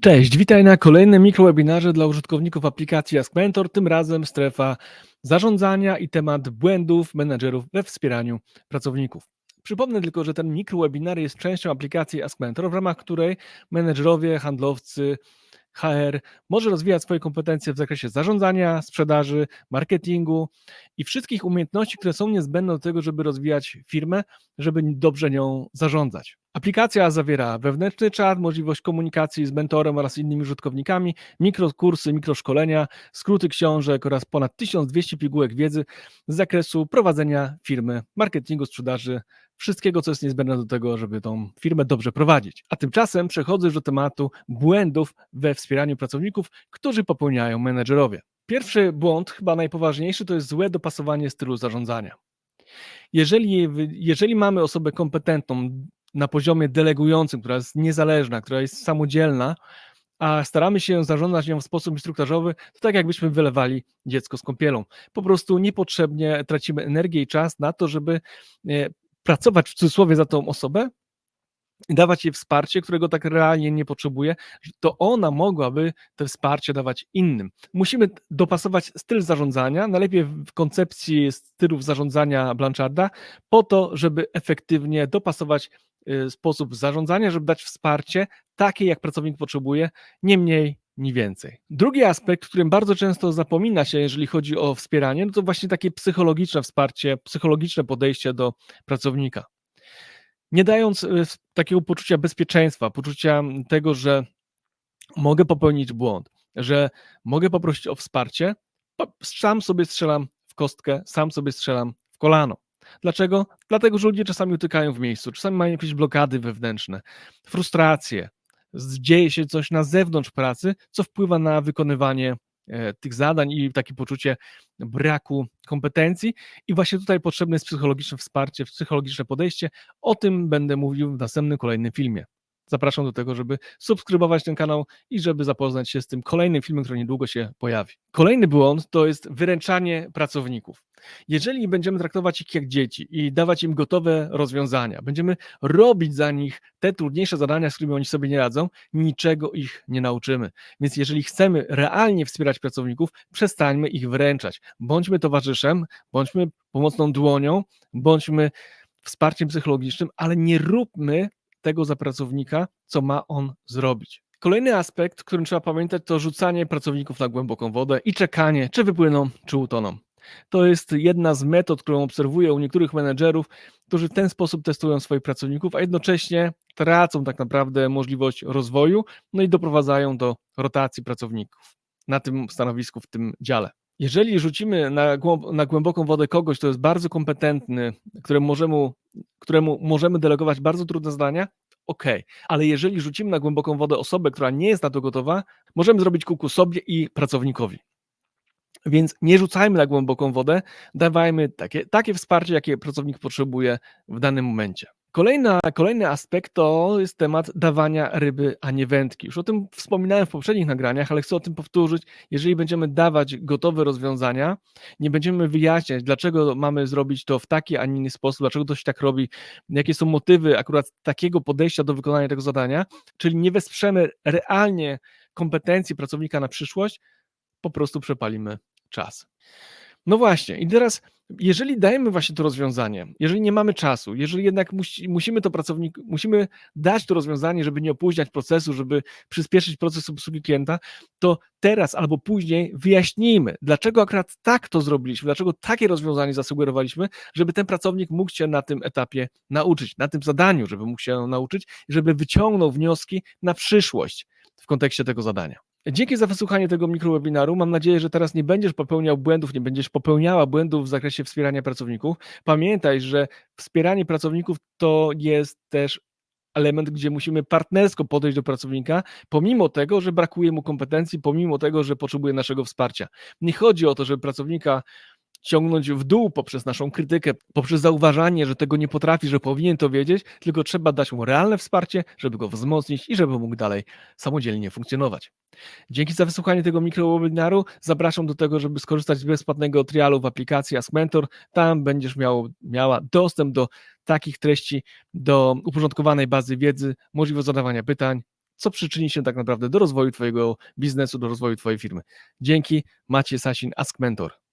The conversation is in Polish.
Cześć, witaj na kolejnym mikrowebinarze dla użytkowników aplikacji Ask Mentor, tym razem strefa zarządzania i temat błędów menedżerów we wspieraniu pracowników. Przypomnę tylko, że ten mikrowebinar jest częścią aplikacji Ask Mentor, w ramach której menedżerowie, handlowcy, HR może rozwijać swoje kompetencje w zakresie zarządzania, sprzedaży, marketingu i wszystkich umiejętności, które są niezbędne do tego, żeby rozwijać firmę, żeby dobrze nią zarządzać. Aplikacja zawiera wewnętrzny czat, możliwość komunikacji z mentorem oraz innymi użytkownikami, mikrokursy, mikroszkolenia, skróty książek oraz ponad 1200 pigułek wiedzy z zakresu prowadzenia firmy, marketingu, sprzedaży, wszystkiego, co jest niezbędne do tego, żeby tą firmę dobrze prowadzić. A tymczasem przechodzę do tematu błędów we wspieraniu pracowników, którzy popełniają menedżerowie. Pierwszy błąd, chyba najpoważniejszy, to jest złe dopasowanie stylu zarządzania. Jeżeli, jeżeli mamy osobę kompetentną na poziomie delegującym, która jest niezależna, która jest samodzielna, a staramy się zarządzać nią w sposób instruktażowy, to tak jakbyśmy wylewali dziecko z kąpielą. Po prostu niepotrzebnie tracimy energię i czas na to, żeby e, pracować w cudzysłowie za tą osobę i dawać jej wsparcie, którego tak realnie nie potrzebuje, to ona mogłaby to wsparcie dawać innym. Musimy dopasować styl zarządzania, najlepiej w koncepcji stylów zarządzania Blancharda, po to, żeby efektywnie dopasować y, sposób zarządzania, żeby dać wsparcie takie, jak pracownik potrzebuje, nie mniej, nie więcej. Drugi aspekt, którym bardzo często zapomina się, jeżeli chodzi o wspieranie, no to właśnie takie psychologiczne wsparcie, psychologiczne podejście do pracownika. Nie dając y, takiego poczucia bezpieczeństwa, poczucia tego, że mogę popełnić błąd, że mogę poprosić o wsparcie, sam sobie strzelam w kostkę, sam sobie strzelam w kolano. Dlaczego? Dlatego, że ludzie czasami utykają w miejscu, czasami mają jakieś blokady wewnętrzne, frustracje, dzieje się coś na zewnątrz pracy, co wpływa na wykonywanie e, tych zadań i takie poczucie braku kompetencji. I właśnie tutaj potrzebne jest psychologiczne wsparcie, psychologiczne podejście. O tym będę mówił w następnym kolejnym filmie. Zapraszam do tego, żeby subskrybować ten kanał i żeby zapoznać się z tym kolejnym filmem, który niedługo się pojawi. Kolejny błąd to jest wyręczanie pracowników. Jeżeli będziemy traktować ich jak dzieci i dawać im gotowe rozwiązania, będziemy robić za nich te trudniejsze zadania, z którymi oni sobie nie radzą, niczego ich nie nauczymy. Więc jeżeli chcemy realnie wspierać pracowników, przestańmy ich wręczać. Bądźmy towarzyszem, bądźmy pomocną dłonią, bądźmy wsparciem psychologicznym, ale nie róbmy tego za pracownika, co ma on zrobić. Kolejny aspekt, którym trzeba pamiętać, to rzucanie pracowników na głęboką wodę i czekanie, czy wypłyną, czy utoną. To jest jedna z metod, którą obserwuję u niektórych menedżerów, którzy w ten sposób testują swoich pracowników, a jednocześnie tracą tak naprawdę możliwość rozwoju, no i doprowadzają do rotacji pracowników na tym stanowisku, w tym dziale. Jeżeli rzucimy na, na głęboką wodę kogoś, kto jest bardzo kompetentny, któremu możemy, któremu możemy delegować bardzo trudne zadania, ok, ale jeżeli rzucimy na głęboką wodę osobę, która nie jest na to gotowa, możemy zrobić kuku sobie i pracownikowi. Więc nie rzucajmy na głęboką wodę, dawajmy takie, takie wsparcie, jakie pracownik potrzebuje w danym momencie. Kolejna, kolejny aspekt to jest temat dawania ryby, a nie wędki. Już o tym wspominałem w poprzednich nagraniach, ale chcę o tym powtórzyć. Jeżeli będziemy dawać gotowe rozwiązania, nie będziemy wyjaśniać, dlaczego mamy zrobić to w taki, a nie inny sposób, dlaczego to się tak robi, jakie są motywy akurat takiego podejścia do wykonania tego zadania, czyli nie wesprzemy realnie kompetencji pracownika na przyszłość, po prostu przepalimy czas. No właśnie, i teraz jeżeli dajemy właśnie to rozwiązanie, jeżeli nie mamy czasu, jeżeli jednak musi, musimy to pracownik, musimy dać to rozwiązanie, żeby nie opóźniać procesu, żeby przyspieszyć proces obsługi klienta, to teraz albo później wyjaśnijmy, dlaczego akurat tak to zrobiliśmy, dlaczego takie rozwiązanie zasugerowaliśmy, żeby ten pracownik mógł się na tym etapie nauczyć, na tym zadaniu, żeby mógł się nauczyć, żeby wyciągnął wnioski na przyszłość w kontekście tego zadania. Dzięki za wysłuchanie tego mikrowebinaru. Mam nadzieję, że teraz nie będziesz popełniał błędów, nie będziesz popełniała błędów w zakresie wspierania pracowników. Pamiętaj, że wspieranie pracowników to jest też element, gdzie musimy partnersko podejść do pracownika, pomimo tego, że brakuje mu kompetencji, pomimo tego, że potrzebuje naszego wsparcia. Nie chodzi o to, żeby pracownika ciągnąć w dół poprzez naszą krytykę, poprzez zauważanie, że tego nie potrafi, że powinien to wiedzieć, tylko trzeba dać mu realne wsparcie, żeby go wzmocnić i żeby mógł dalej samodzielnie funkcjonować. Dzięki za wysłuchanie tego mikrowebinaru. Zapraszam do tego, żeby skorzystać z bezpłatnego trialu w aplikacji Ask Mentor. Tam będziesz miał, miała dostęp do takich treści, do uporządkowanej bazy wiedzy, możliwość zadawania pytań, co przyczyni się tak naprawdę do rozwoju Twojego biznesu, do rozwoju Twojej firmy. Dzięki, Maciej Sasin, Ask Mentor.